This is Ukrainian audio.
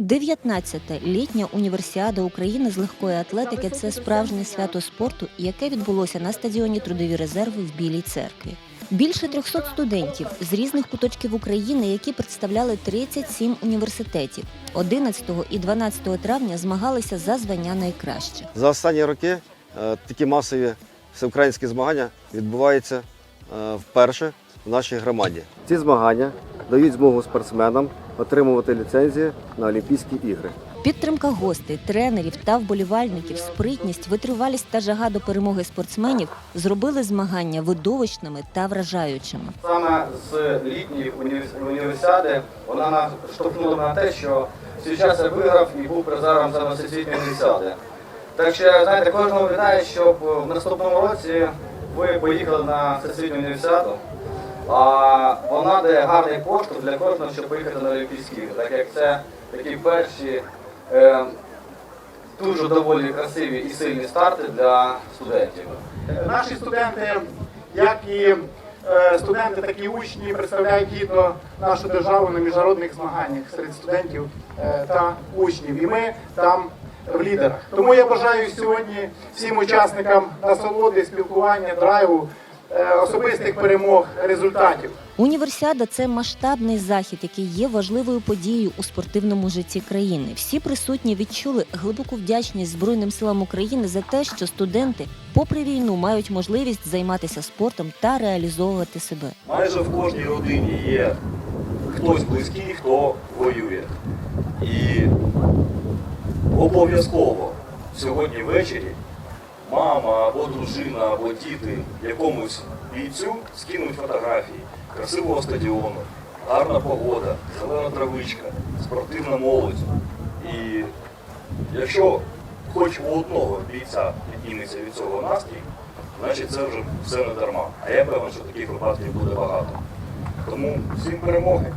19-та літня універсіада України з легкої атлетики це справжнє свято спорту, яке відбулося на стадіоні Трудові резерви в Білій церкві. Більше 300 студентів з різних куточків України, які представляли 37 університетів. 11 і 12 травня змагалися за звання найкраще. За останні роки е, такі масові всеукраїнські змагання відбуваються е, вперше в нашій громаді. Ці змагання дають змогу спортсменам отримувати ліцензії на Олімпійські ігри. Підтримка гостей, тренерів та вболівальників, спритність, витривалість та жага до перемоги спортсменів зробили змагання видовищними та вражаючими. Саме з літньої універсіади вона нас штовхнула на те, що свій час я виграв і був призером саме всесвітньої універсіади. Так що, знаєте, кожного вітаю, щоб в наступному році ви поїхали на всесвітню універсіаду. А вона дає гарний поштовх для кожного, щоб поїхати на Олімпійські ігри, так як це такі перші е, дуже доволі красиві і сильні старти для студентів. Наші студенти, як і е, студенти, так і учні, представляють гідно нашу державу на міжнародних змаганнях серед студентів е, та учнів. І ми там в лідерах. Тому я бажаю сьогодні всім учасникам насолоди, спілкування, драйву, особистих перемог, результатів. Універсіада це масштабний захід, який є важливою подією у спортивному житті країни. Всі присутні відчули глибоку вдячність Збройним силам України за те, що студенти, попри війну, мають можливість займатися спортом та реалізовувати себе. Майже в кожній родині є хтось близький, хто воює. І обов'язково сьогодні ввечері мама або дружина, або діти якомусь бійцю скинуть фотографії красивого стадіону, гарна погода, зелена травичка, спортивна молодь. І якщо хоч у одного бійця підніметься від цього настрій, значить це вже все не дарма. А я певен, що таких випадків буде багато. Тому всім перемоги.